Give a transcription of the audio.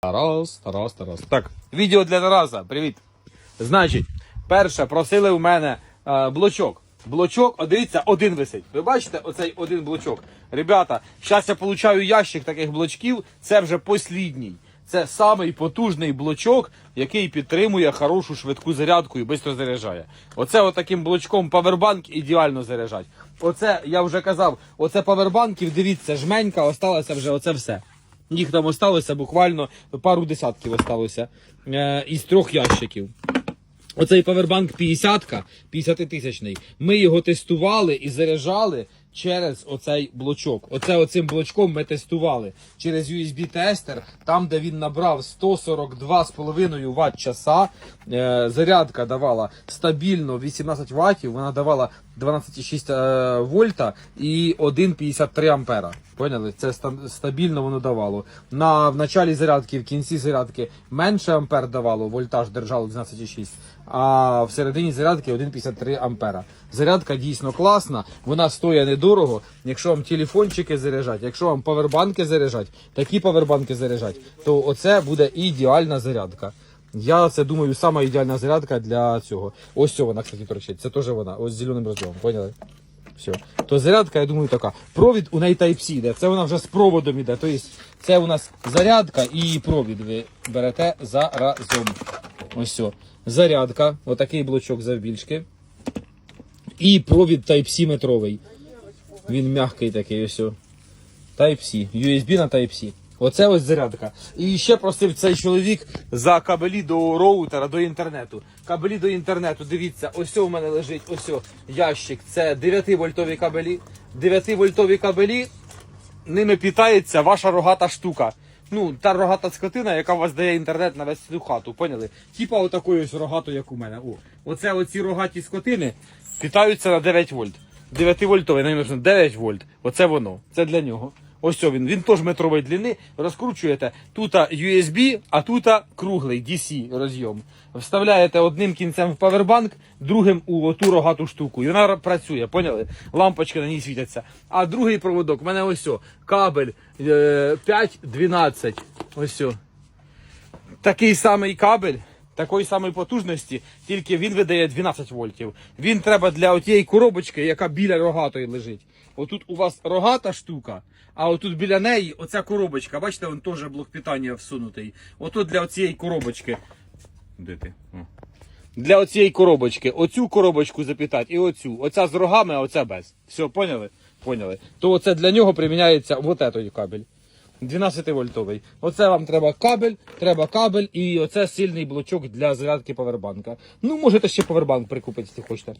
Тарас, Тарас, Тарас. Так, відео для Тараса. Привіт. Значить, перше, просили у мене е, блочок. Блочок, о, дивіться, один висить. Ви бачите оцей один блочок? Ребята, зараз я получаю ящик таких блочків. Це вже послідній. Це самий потужний блочок, який підтримує хорошу швидку зарядку і швидко заряджає. Оце отаким блочком павербанк ідеально заряджать. Оце, я вже казав, оце павербанків, дивіться, жменька, осталося вже оце все. Їх там осталося буквально пару десятків осталося е, із трьох ящиків. Оцей павербанк 50 50-тисячний. Ми його тестували і заряджали через оцей блочок. Оце оцим блочком ми тестували через USB-тестер, там, де він набрав 142,5 Вт часа. Е, зарядка давала стабільно 18 Вт, вона давала 12,6 е, вольта і 1,53 ампера. Поняли? Це стабільно воно давало. На в началі зарядки, в кінці зарядки менше ампер давало, вольтаж держало 12,6, а в середині зарядки 1,53 ампера. Зарядка дійсно класна, вона стоїть недорого. Якщо вам телефончики заряджать, якщо вам павербанки заряджать, такі павербанки заряджать, то оце буде ідеальна зарядка. Я це думаю, сама ідеальна зарядка для цього. Ось цього вона, кстати, торчить. Це теж вона. Ось з зеленим розломом, поняли? Все. То зарядка, я думаю, така. Провід у неї Type-C йде. Це вона вже з проводом йде. Тобто це у нас зарядка і провід ви берете заразом. Ось все. Зарядка, отакий блочок завбільшки. І провід Type-C метровий. Він м'який такий ось. Type-C. USB на Type-C. Оце ось зарядка. І ще просив цей чоловік за кабелі до роутера, до інтернету. Кабелі до інтернету, дивіться, ось у мене лежить ось ящик. Це 9 вольтові кабелі. 9 вольтові кабелі, ними питається ваша рогата штука. Ну, та рогата скотина, яка у вас дає інтернет на весь цю хату, поняли? Типа отакої ось рогату, як у мене. О, оце оці рогаті скотини питаються на 9 вольт. 9 вольтовий, навіть 9 вольт. Оце воно. Це для нього. Ось він. Він теж метрової длини. Розкручуєте. Тут USB, а тут круглий DC розйом. Вставляєте одним кінцем в павербанк, другим у оту рогату штуку. І вона працює, поняли? Лампочки на ній світяться. А другий проводок, у мене ось о, кабель е, 5-12. Ось о. Такий самий кабель. Такої самої потужності, тільки він видає 12 вольтів. Він треба для отієї коробочки, яка біля рогатої лежить. Отут у вас рогата штука, а отут біля неї оця коробочка. Бачите, вон теж блок питання всунутий. Отут для оцієї коробочки. Де ти? Для оцієї коробочки. Оцю коробочку запитати і оцю. Оця з рогами, а оця без. Все, поняли? Поняли. То оце для нього приміняється вот той кабель. 12 вольтовий. Оце вам треба кабель, треба кабель і оце сильний блочок для зарядки павербанка. Ну, можете ще павербанк прикупити, якщо хочете.